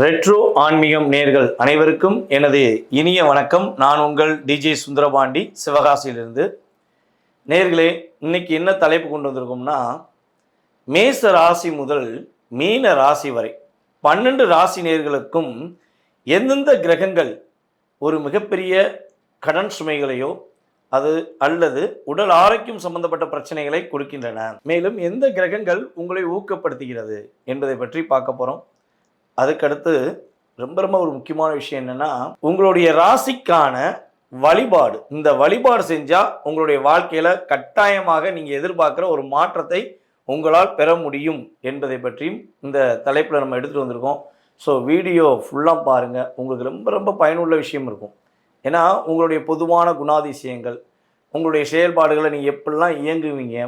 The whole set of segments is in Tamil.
ரெட்ரோ ஆன்மீகம் நேர்கள் அனைவருக்கும் எனது இனிய வணக்கம். நான் உங்கள் டிஜே சுந்தரபாண்டி சிவகாசியிலிருந்து. நேர்களே இன்னைக்கு என்ன தலைப்பு கொண்டு வந்திருக்கோம்னா மேச ராசி முதல் மீன ராசி வரை பன்னெண்டு ராசி நேர்களுக்கும் எந்தெந்த கிரகங்கள் ஒரு மிகப்பெரிய கடன் சுமைகளையோ அது அல்லது உடல் ஆரோக்கியம் சம்பந்தப்பட்ட பிரச்சனைகளை கொடுக்கின்றன. மேலும் எந்த கிரகங்கள் உங்களை ஊக்கப்படுத்துகிறது என்பதை பற்றி பார்க்க போகிறோம் அதுக்கடுத்து ரொம்ப ரொம்ப ஒரு முக்கியமான விஷயம் என்னன்னா உங்களுடைய ராசிக்கான வழிபாடு. இந்த வழிபாடு செஞ்சால் உங்களுடைய வாழ்க்கையில் கட்டாயமாக நீங்கள் எதிர்பார்க்குற ஒரு மாற்றத்தை உங்களால் பெற முடியும் என்பதை பற்றியும் இந்த தலைப்பில் நம்ம எடுத்துகிட்டு வந்திருக்கோம். ஸோ வீடியோ ஃபுல்லாக பாருங்கள் உங்களுக்கு ரொம்ப ரொம்ப பயனுள்ள விஷயம் இருக்கும். ஏன்னா உங்களுடைய பொதுவான குணாதிசயங்கள் உங்களுடைய செயல்பாடுகளை நீங்கள் எப்படிலாம் இயங்குவீங்க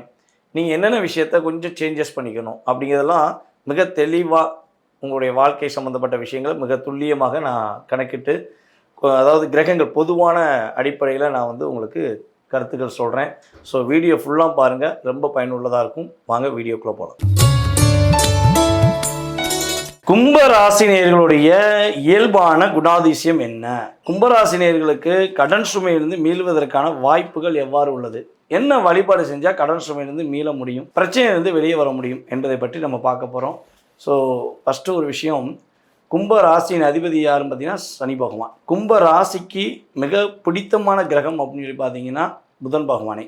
நீங்கள் என்னென்ன விஷயத்த கொஞ்சம் சேஞ்சஸ் பண்ணிக்கணும் அப்படிங்கிறதெல்லாம் மிக தெளிவாக உங்களுடைய வாழ்க்கை சம்மந்தப்பட்ட விஷயங்களை மிக துல்லியமாக நான் கணக்கிட்டு அதாவது கிரகங்கள் பொதுவான அடிப்படையில் நான் வந்து உங்களுக்கு கருத்துக்கள் சொல்கிறேன் ஸோ வீடியோ ஃபுல்லாக பாருங்கள் ரொம்ப பயனுள்ளதாக இருக்கும். வாங்க வீடியோக்குள்ளே போகலாம் கும்பராசினியர்களுடைய இயல்பான குணாதிசயம் என்ன? கும்பராசினியர்களுக்கு கடன் சுமையிலிருந்து மீள்வதற்கான வாய்ப்புகள் எவ்வாறு உள்ளது? என்ன வழிபாடு செஞ்சால் கடன் சுமையிலிருந்து மீள முடியும்? பிரச்சனையிலிருந்து வெளியே வர முடியும்? என்பதை பற்றி நம்ம பார்க்க போகிறோம் ஸோ ஃபஸ்ட்டு ஒரு விஷயம் கும்ப ராசியின் அதிபதி யாருன்னு பார்த்தீங்கன்னா சனி பகவான். கும்ப ராசிக்கு மிக பிடித்தமான கிரகம் அப்படின்னு சொல்லி பார்த்தீங்கன்னா புதன் பகவானே.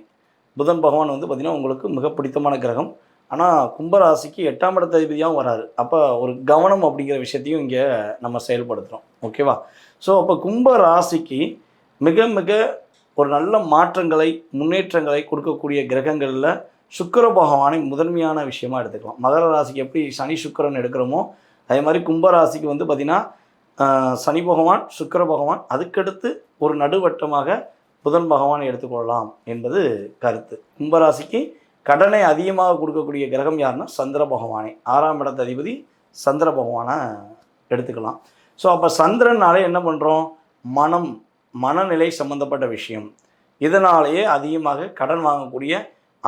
புதன் பகவான் வந்து பார்த்திங்கன்னா உங்களுக்கு மிக பிடித்தமான கிரகம். ஆனால் கும்பராசிக்கு எட்டாம் இடத்த அதிபதியாகவும் வராது அப்போ ஒரு கவனம் அப்படிங்கிற விஷயத்தையும் இங்கே நம்ம செயல்படுத்துகிறோம் ஓகேவா ஸோ அப்போ கும்ப ராசிக்கு மிக மிக ஒரு நல்ல மாற்றங்களை முன்னேற்றங்களை கொடுக்கக்கூடிய கிரகங்களில் சுக்கிர பகவானை முதன்மையான விஷயமா எடுத்துக்கலாம். மகர ராசிக்கு எப்படி சனி சுக்கரன் எடுக்கிறோமோ அதே மாதிரி கும்ப ராசிக்கு வந்து பார்த்திங்கன்னா சனி பகவான் சுக்கிர பகவான் அதுக்கடுத்து ஒரு நடுவட்டமாக புதன் பகவானை எடுத்துக்கொள்ளலாம் என்பது கருத்து. கும்பராசிக்கு கடனை அதிகமாக கொடுக்கக்கூடிய கிரகம் யாருன்னா சந்திர பகவானே. ஆறாம் இடத்த அதிபதி சந்திர பகவானை எடுத்துக்கலாம். ஸோ அப்போ சந்திரனாலே என்ன பண்ணுறோம் மனம் மனநிலை சம்பந்தப்பட்ட விஷயம். இதனாலேயே அதிகமாக கடன் வாங்கக்கூடிய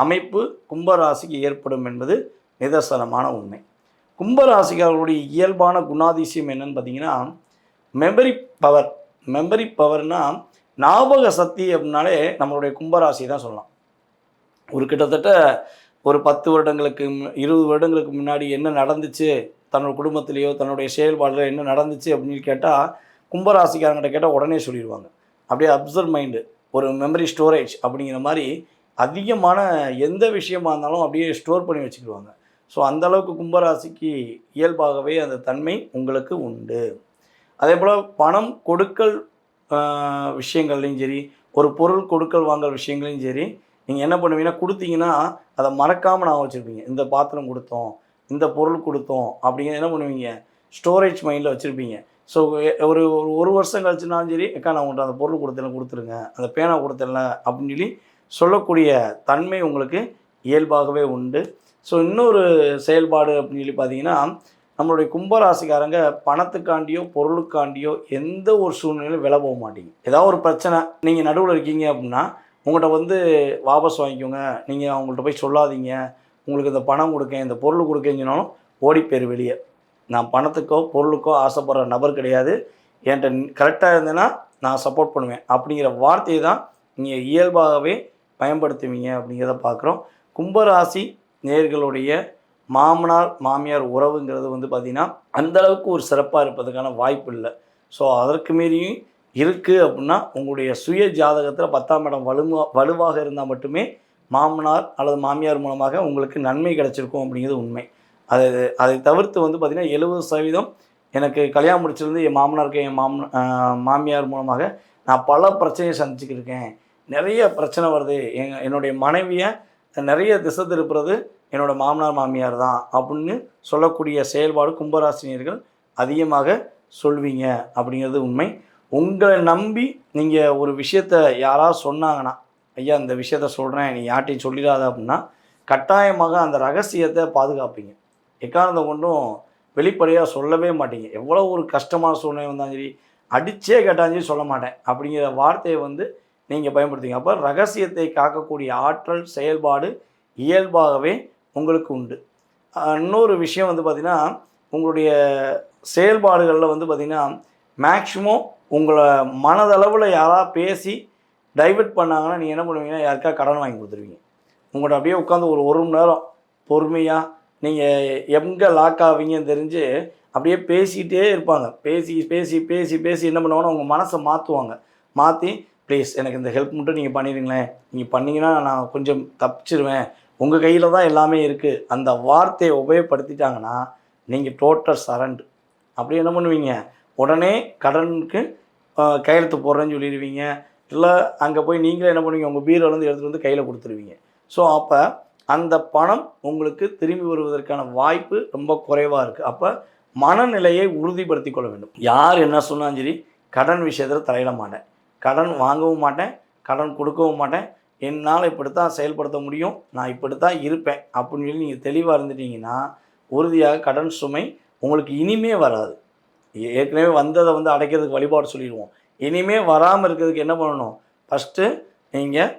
அமைப்பு கும்பராசிக்கு ஏற்படும் என்பது நிதர்சனமான உண்மை. கும்பராசிக்காரர்களுடைய இயல்பான குணாதிசயம் என்னன்னு பார்த்தீங்கன்னா மெமரி பவர் மெமரி பவர்னால் ஞாபக சக்தி அப்படின்னாலே நம்மளுடைய கும்பராசி தான் சொல்லலாம். ஒரு கிட்டத்தட்ட ஒரு பத்து வருடங்களுக்கு இருபது வருடங்களுக்கு முன்னாடி என்ன நடந்துச்சு தன்னோட குடும்பத்திலேயோ தன்னுடைய செயல்பாடுல என்ன நடந்துச்சு அப்படின்னு கேட்டால் கும்பராசிக்காரங்கிட்ட கேட்டால் உடனே சொல்லிடுவாங்க. அப்படியே அப்சர்வ் மைண்டு ஒரு மெமரி ஸ்டோரேஜ் அப்படிங்கிற மாதிரி அதிகமான எந்த விஷயமா இருந்தாலும் அப்படியே ஸ்டோர் பண்ணி வச்சுக்கிடுவாங்க. ஸோ அந்தளவுக்கு கும்பராசிக்கு இயல்பாகவே அந்த தன்மை உங்களுக்கு உண்டு. அதே போல் பணம் கொடுக்கல் விஷயங்கள்லையும் சரி ஒரு பொருள் கொடுக்கல் வாங்கல் விஷயங்களையும் சரி நீங்கள் என்ன பண்ணுவீங்கன்னா கொடுத்தீங்கன்னா அதை மறக்காமல் நான் வச்சுருப்பீங்க. இந்த பாத்திரம் கொடுத்தோம் இந்த பொருள் கொடுத்தோம் அப்படிங்கிற என்ன பண்ணுவீங்க? ஸ்டோரேஜ் மைண்டில் வச்சுருப்பீங்க. ஸோ ஒரு ஒரு ஒரு வருஷம் கழிச்சுனாலும் சரி அக்கா நான் உங்கள்கிட்ட அந்த பொருள் கொடுத்தேன் கொடுத்துருங்க. அந்த பேனா கொடுத்தேன்ல அப்படின்னு சொல்லி சொல்லக்கூடிய தன்மை உங்களுக்கு இயல்பாகவே உண்டு. ஸோ இன்னொரு செயல்பாடு அப்படின்னு சொல்லி பார்த்தீங்கன்னா நம்மளுடைய கும்பராசிக்காரங்க பணத்துக்காண்டியோ பொருளுக்காண்டியோ எந்த ஒரு சூழ்நிலையிலும் விலை போக மாட்டீங்க. ஏதாவது ஒரு பிரச்சனை நீங்கள் நடுவில் இருக்கீங்க அப்படின்னா உங்கள்கிட்ட வந்து வாபஸ் வாங்கிக்கோங்க. நீங்கள் அவங்கள்ட்ட போய் சொல்லாதீங்க. உங்களுக்கு இந்த பணம் கொடுக்க இந்த பொருள் கொடுக்கீங்கனாலும் ஓடிப்பேர் ஓடி வெளியே. நான் பணத்துக்கோ பொருளுக்கோ ஆசைப்படுற நபர் கிடையாது. என்கிட்ட கரெக்டாக இருந்தேன்னா நான் சப்போர்ட் பண்ணுவேன். அப்படிங்கிற வார்த்தையை தான் நீங்கள் இயல்பாகவே பயன்படுத்துவீங்க அப்படிங்கிறத பார்க்குறோம். கும்பராசி நேர்களுடைய மாமனார் மாமியார் உறவுங்கிறது வந்து பார்த்திங்கன்னா அந்தளவுக்கு ஒரு சிறப்பாக இருப்பதுக்கான வாய்ப்பு இல்லை. ஸோ அதற்கு மீறியும் இருக்குது அப்படின்னா உங்களுடைய சுய ஜாதகத்தில் பத்தாம் இடம் வலுவா வலுவாக இருந்தால் மட்டுமே மாமனார் அல்லது மாமியார் மூலமாக உங்களுக்கு நன்மை கிடைச்சிருக்கும் அப்படிங்கிறது உண்மை. அது அதை தவிர்த்து வந்து பார்த்திங்கன்னா எழுபது சதவீதம் எனக்கு கல்யாணம் முடிச்சிருந்து என் மாமனாருக்கு என் மாமன் மாமியார் மூலமாக நான் பல பிரச்சனையை சந்திச்சுக்கிருக்கேன் நிறைய பிரச்சனை வருது. எங்க என்னுடைய மனைவியை நிறைய திசை திருப்புறது என்னோட மாமனார் மாமியார் தான் அப்படின்னு சொல்லக்கூடிய செயல்பாடு கும்பராசினியர்கள் அதிகமாக சொல்வீங்க அப்படிங்கிறது உண்மை. உங்களை நம்பி நீங்கள் ஒரு விஷயத்த யாராவது சொன்னாங்கன்னா ஐயா இந்த விஷயத்த சொல்கிறேன் நீ யார்ட்டையும் சொல்லிடாத அப்படின்னா கட்டாயமாக அந்த ரகசியத்தை பாதுகாப்பீங்க. எக்காரணத்தை கொண்டும் வெளிப்படையாக சொல்லவே மாட்டீங்க. எவ்வளோ ஒரு கஷ்டமான சூழ்நிலை வந்தாலும் சரி அடித்தே கேட்டாலும் சரி சொல்ல மாட்டேன் அப்படிங்கிற வார்த்தையை வந்து நீங்கள் பயன்படுத்துவீங்க. அப்போ ரகசியத்தை காக்கக்கூடிய ஆற்றல் செயல்பாடு இயல்பாகவே உங்களுக்கு உண்டு. இன்னொரு விஷயம் வந்து பார்த்திங்கன்னா உங்களுடைய செயல்பாடுகளில் வந்து பார்த்திங்கன்னா மேக்ஸிமம் உங்களை மனதளவில் யாராவது பேசி டைவெர்ட் பண்ணாங்கன்னா நீங்கள் என்ன பண்ணுவீங்கன்னா யாருக்கா கடன் வாங்கி கொடுத்துருவீங்க. உங்கள்கிட்ட அப்படியே உட்காந்து ஒரு ஒரு மணி நேரம் பொறுமையாக நீங்கள் எங்கே லாக் ஆவீங்கன்னு தெரிஞ்சு அப்படியே பேசிகிட்டே இருப்பாங்க. பேசி பேசி பேசி பேசி என்ன பண்ணுவாங்கன்னா உங்கள் மனசை மாற்றுவாங்க மாற்றி ப்ளீஸ் எனக்கு இந்த ஹெல்ப் மட்டும் நீங்கள் பண்ணிடுங்களேன். நீங்கள் பண்ணிங்கன்னா நான் கொஞ்சம் தப்பிச்சிருவேன். உங்கள் கையில் தான் எல்லாமே இருக்குது அந்த வார்த்தையை உபயோகப்படுத்திட்டாங்கன்னா நீங்கள் டோட்டல் சரண்டு அப்படி என்ன பண்ணுவீங்க? உடனே கடனுக்கு கையெழுத்து போடுறேன்னு சொல்லிடுவீங்க. இல்லை அங்கே போய் நீங்களே என்ன பண்ணுவீங்க? உங்கள் பீரோலேருந்து எடுத்துகிட்டு வந்து கையில் கொடுத்துருவீங்க. ஸோ அப்போ அந்த பணம் உங்களுக்கு திரும்பி வருவதற்கான வாய்ப்பு ரொம்ப குறைவாக இருக்குது அப்போ மனநிலையை உறுதிப்படுத்திக் கொள்ள வேண்டும். யார் என்ன சொன்னாலும் சரி கடன் விஷயத்தில் தலையிட மாட்டேன். கடன் வாங்கவும் மாட்டேன் கடன் கொடுக்கவும் மாட்டேன். என்னால் இப்படித்தான் செயல்படுத்த முடியும் நான் இப்படித்தான் இருப்பேன் அப்படின்னு சொல்லி நீங்கள் தெளிவாக இருந்துட்டீங்கன்னா உறுதியாக கடன் சுமை உங்களுக்கு இனிமே வராது. ஏற்கனவே வந்ததை வந்து அடைக்கிறதுக்கு வழிபாடு சொல்லிடுவோம். இனிமே வராமல் இருக்கிறதுக்கு என்ன பண்ணணும்? ஃபஸ்ட்டு நீங்கள்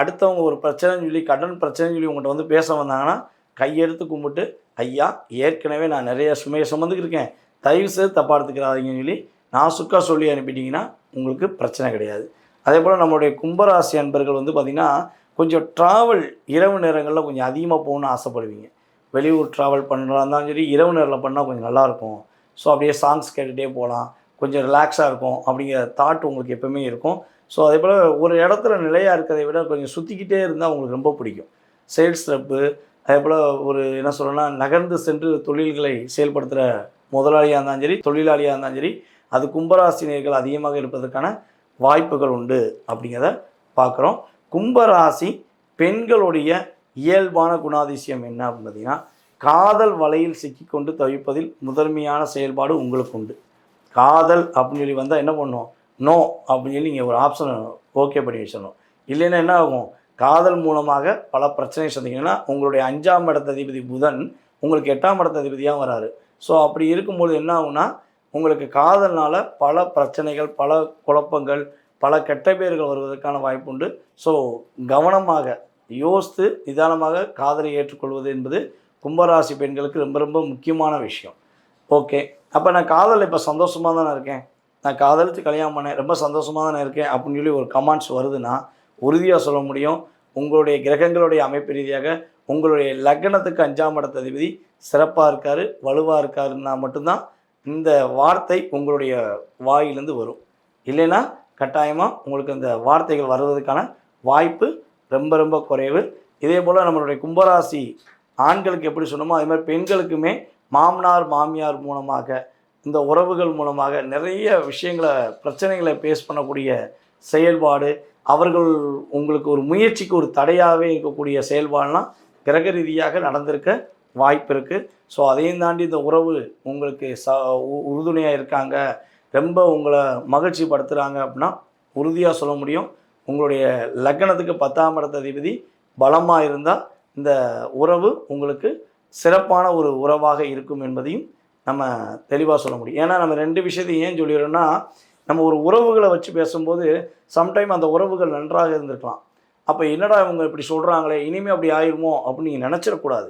அடுத்தவங்க ஒரு பிரச்சனைன்னு சொல்லி கடன் பிரச்சனைன்னு சொல்லி உங்கள்கிட்ட வந்து பேச வந்தாங்கன்னா கையெடுத்து கும்பிட்டு ஐயா ஏற்கனவே நான் நிறைய சுமையை சுமந்துக்கிருக்கேன் தயவு செய்து தப்பாக எடுத்துக்கிறாதீங்கன்னு சொல்லி நான் சுக்கா சொல்லி அனுப்பிட்டீங்கன்னா உங்களுக்கு பிரச்சனை கிடையாது. அதே போல் நம்மளுடைய கும்பராசி அன்பர்கள் வந்து பார்த்திங்கன்னா கொஞ்சம் ட்ராவல் இரவு நேரங்களில் கொஞ்சம் அதிகமாக போகணும்னு ஆசைப்படுவீங்க. வெளியூர் ட்ராவல் பண்ணுறா இருந்தாலும் சரி இரவு நேரில் பண்ணால் கொஞ்சம் நல்லாயிருக்கும் ஸோ அப்படியே சாங்ஸ் கேட்டுகிட்டே போகலாம். கொஞ்சம் ரிலாக்ஸாக இருக்கும். அப்படிங்கிற தாட் உங்களுக்கு எப்போவுமே இருக்கும். ஸோ அதே போல் ஒரு இடத்துல நிலையாக இருக்கிறதை விட கொஞ்சம் சுற்றிக்கிட்டே இருந்தால் உங்களுக்கு ரொம்ப பிடிக்கும். சேல்ஸ் ரப்பு அதே போல் ஒரு என்ன சொல்லணும்னா நகர்ந்து சென்று தொழில்களை செயல்படுத்துகிற முதலாளியாக இருந்தாலும் சரி தொழிலாளியாக இருந்தாலும் சரி அது கும்பராசினியர்கள் அதிகமாக இருப்பதற்கான வாய்ப்புகள் உண்டு அப்படிங்கிறத பார்க்குறோம். கும்பராசி பெண்களுடைய இயல்பான குணாதிசயம் என்ன அப்படின்னு பார்த்தீங்கன்னா காதல் வலையில் சிக்கிக்கொண்டு தவிப்பதில் முதன்மையான செயல்பாடு உங்களுக்கு உண்டு. காதல் அப்படின்னு சொல்லி வந்தால் என்ன பண்ணுவோம் நோ அப்படின்னு சொல்லி நீங்கள் ஒரு ஆப்ஷன் ஓகே பண்ணி வச்சிடணும். இல்லைன்னா என்ன ஆகும்? காதல் மூலமாக பல பிரச்சனை சந்திங்கன்னா உங்களுடைய அஞ்சாம் இடத்த அதிபதி புதன் உங்களுக்கு எட்டாம் இடத்த அதிபதியாக வராரு. ஸோ அப்படி இருக்கும்போது என்ன ஆகும்னா உங்களுக்கு காதல்னால பல பிரச்சனைகள் பல குழப்பங்கள் பல கெட்ட பேர்கள் வருவதற்கான வாய்ப்பு உண்டு. ஸோ கவனமாக யோசித்து நிதானமாக காதலை ஏற்றுக்கொள்வது என்பது கும்பராசி பெண்களுக்கு ரொம்ப ரொம்ப முக்கியமான விஷயம். ஓகே அப்போ நான் காதல் இப்போ சந்தோஷமாக தானே இருக்கேன்? நான் காதலித்து கல்யாணம் பண்ணேன் ரொம்ப சந்தோஷமாக தானே இருக்கேன் அப்படின்னு சொல்லி ஒரு கமெண்ட்ஸ் வருதுன்னா உறுதியாக சொல்ல முடியும். உங்களுடைய கிரகங்களுடைய அமைப்பு ரீதியாக உங்களுடைய லக்னத்துக்கு அஞ்சாம் இடத்த அதிபதி சிறப்பாக இருக்கார் வலுவாக இருக்காருன்னா மட்டும்தான் இந்த வார்த்தை உங்களுடைய வாயிலிருந்து வரும். இல்லைன்னா கட்டாயமாக உங்களுக்கு இந்த வார்த்தைகள் வருவதற்கான வாய்ப்பு ரொம்ப ரொம்ப குறைவு. இதே போல் நம்மளுடைய கும்பராசி ஆண்களுக்கு எப்படி சொன்னோமோ அதே மாதிரி பெண்களுக்குமே மாமனார் மாமியார் மூலமாக இந்த உறவுகள் மூலமாக நிறைய விஷயங்களை பிரச்சனைகளை பேஸ் பண்ணக்கூடிய செயல்பாடு அவர்கள் உங்களுக்கு ஒரு முயற்சிக்கு ஒரு தடையாகவே இருக்கக்கூடிய செயல்பாடுலாம் கிரக ரீதியாக நடந்திருக்க வாய்ப்பு இருக்குது ஸோ அதையும் தாண்டி இந்த உறவு உங்களுக்கு ச உறுதுணையாக இருக்காங்க. ரொம்ப உங்களை மகிழ்ச்சி படுத்துகிறாங்க அப்படின்னா உறுதியாக சொல்ல முடியும். உங்களுடைய லக்னத்துக்கு பத்தாம் இடத்த அதிபதி பலமாக இருந்தால் இந்த உறவு உங்களுக்கு சிறப்பான ஒரு உறவாக இருக்கும் என்பதையும் நம்ம தெளிவாக சொல்ல முடியும். ஏன்னா நம்ம ரெண்டு விஷயத்தையும் ஏன் சொல்லிடுறோன்னா நம்ம ஒரு உறவுகளை வச்சு பேசும்போது சம்டைம் அந்த உறவுகள் நன்றாக இருந்திருக்கலாம். அப்போ என்னடா இவங்க இப்படி சொல்கிறாங்களே இனிமேல் அப்படி ஆயிடுமோ அப்படின்னு நீங்கள் நினச்சிடக்கூடாது.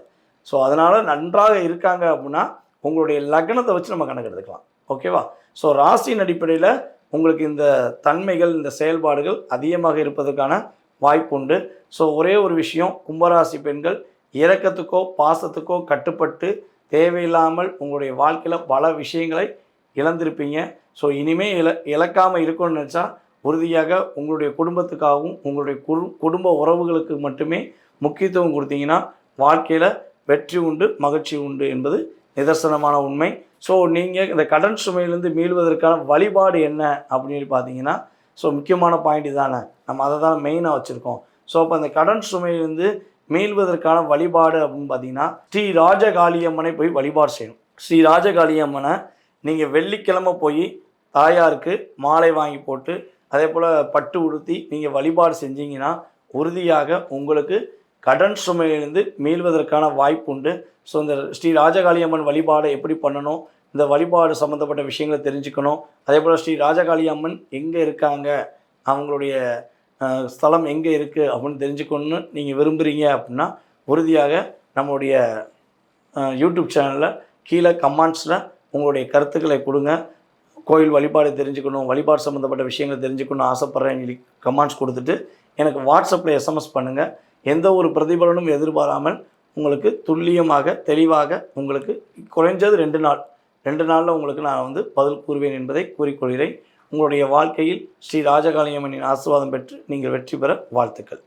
ஸோ அதனால் நன்றாக இருக்காங்க அப்படின்னா உங்களுடைய லக்னத்தை வச்சு நம்ம கணக்கு எடுத்துக்கலாம். ஓகேவா ஸோ ராசியின் அடிப்படையில் உங்களுக்கு இந்த தன்மைகள் இந்த செயல்பாடுகள் அதிகமாக இருப்பதற்கான வாய்ப்பு உண்டு. ஸோ ஒரே ஒரு விஷயம் கும்பராசி பெண்கள் இறக்கத்துக்கோ பாசத்துக்கோ கட்டுப்பட்டு தேவையில்லாமல் உங்களுடைய வாழ்க்கையில் பல விஷயங்களை இழந்திருப்பீங்க. ஸோ இனிமேல் இழ இழக்காமல் இருக்கணும்னு நினச்சா உறுதியாக உங்களுடைய குடும்பத்துக்காகவும் உங்களுடைய குடும்ப உறவுகளுக்கு மட்டுமே முக்கியத்துவம் கொடுத்தீங்கன்னா வாழ்க்கையில் வெற்றி உண்டு மகிழ்ச்சி உண்டு என்பது நிதர்சனமான உண்மை. ஸோ நீங்கள் இந்த கடன் சுமையிலேருந்து மீள்வதற்கான வழிபாடு என்ன அப்படின்னு பார்த்தீங்கன்னா ஸோ முக்கியமான பாயிண்ட் தானே நம்ம அதை தான் மெயினாக வச்சுருக்கோம். ஸோ அப்போ அந்த கடன் சுமையிலேருந்து மீள்வதற்கான வழிபாடு அப்படின்னு பார்த்தீங்கன்னா ஸ்ரீ ராஜகாளியம்மனை போய் வழிபாடு செய்யணும். ஸ்ரீ ராஜகாளியம்மனை நீங்கள் வெள்ளிக்கிழமை போய் தாயாருக்கு மாலை வாங்கி போட்டு அதே போல் பட்டு உடுத்தி நீங்கள் வழிபாடு செஞ்சீங்கன்னா உறுதியாக உங்களுக்கு கடன் சுமையிலிருந்து மீள்வதற்கான வாய்ப்பு உண்டு. ஸோ இந்த ஸ்ரீ ராஜகாளியம்மன் வழிபாடை எப்படி பண்ணணும்? இந்த வழிபாடு சம்மந்தப்பட்ட விஷயங்களை தெரிஞ்சுக்கணும். அதே போல் ஸ்ரீ ராஜகாளி அம்மன் எங்கே இருக்காங்க? அவங்களுடைய ஸ்தலம் எங்கே இருக்குது அப்படின்னு தெரிஞ்சுக்கணும்னு நீங்கள் விரும்புகிறீங்க அப்படின்னா உறுதியாக நம்மளுடைய யூடியூப் சேனலில் கீழே கமெண்ட்ஸில் உங்களுடைய கருத்துக்களை கொடுங்க. கோயில் வழிபாடு தெரிஞ்சுக்கணும் வழிபாடு சம்மந்தப்பட்ட விஷயங்களை தெரிஞ்சுக்கணும்னு ஆசைப்பட்றேன் சொல்லி கமெண்ட்ஸ் கொடுத்துட்டு எனக்கு வாட்ஸ்அப்பில் எஸ்எம்எஸ் பண்ணுங்கள் எந்த ஒரு பிரதிபலனும் எதிர்பாராமல் உங்களுக்கு துல்லியமாக தெளிவாக உங்களுக்கு குறைஞ்சது ரெண்டு நாள். ரெண்டு நாளில் உங்களுக்கு நான் வந்து பதில் கூறுவேன் என்பதை கூறிக்கொள்கிறேன். உங்களுடைய வாழ்க்கையில் ஸ்ரீ ராஜகாளியம்மனின் ஆசிர்வாதம் பெற்று நீங்கள் வெற்றி பெற வாழ்த்துக்கள்.